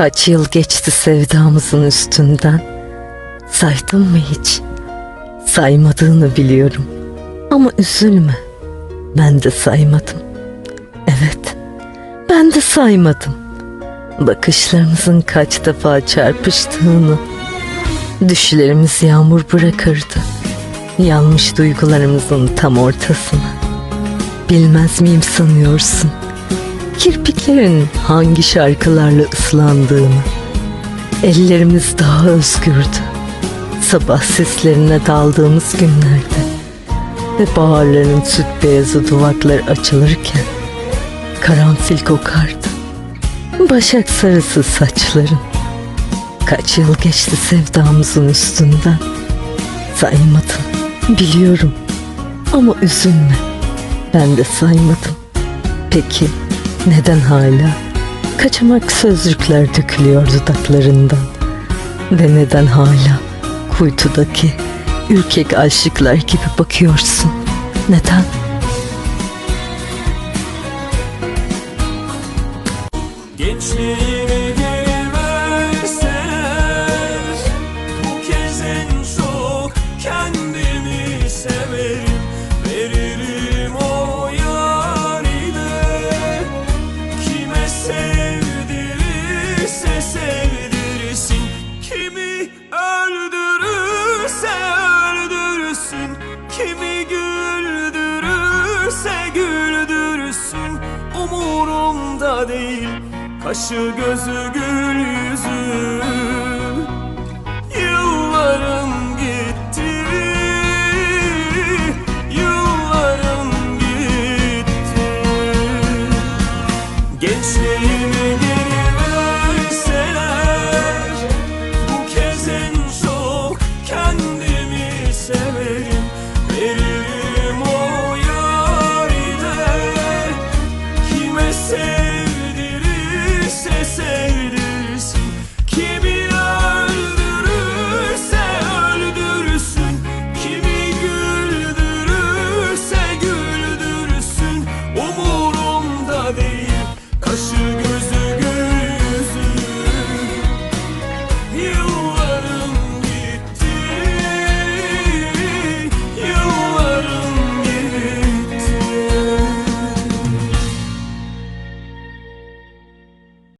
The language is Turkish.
Kaç yıl geçti sevdamızın üstünden. Saydın mı hiç? Saymadığını biliyorum. Ama üzülme. Ben de saymadım. Evet. Ben de saymadım. Bakışlarımızın kaç defa çarpıştığını. Düşlerimiz yağmur bırakırdı. Yanmış duygularımızın tam ortasına. Bilmez miyim sanıyorsun? Kirpiklerin hangi şarkılarla ıslandığını. Ellerimiz daha özgürdü. Sabah seslerine daldığımız günlerde ve baharların süt beyazı duvaklar açılırken karanfil kokardı. Başak sarısı saçların. Kaç yıl geçti sevdamızın üstünden. Saymadım, biliyorum. Ama üzülme, ben de saymadım. Peki neden hala? Kaçamak sözcükler dökülüyor dudaklarından. Ve neden hala kuytudaki ürkek aşıklar gibi bakıyorsun? Neden? Gençliğime değil Kaşı gözü gül yüzü. Yıllarım gitti Yıllarım gitti. Gençliğim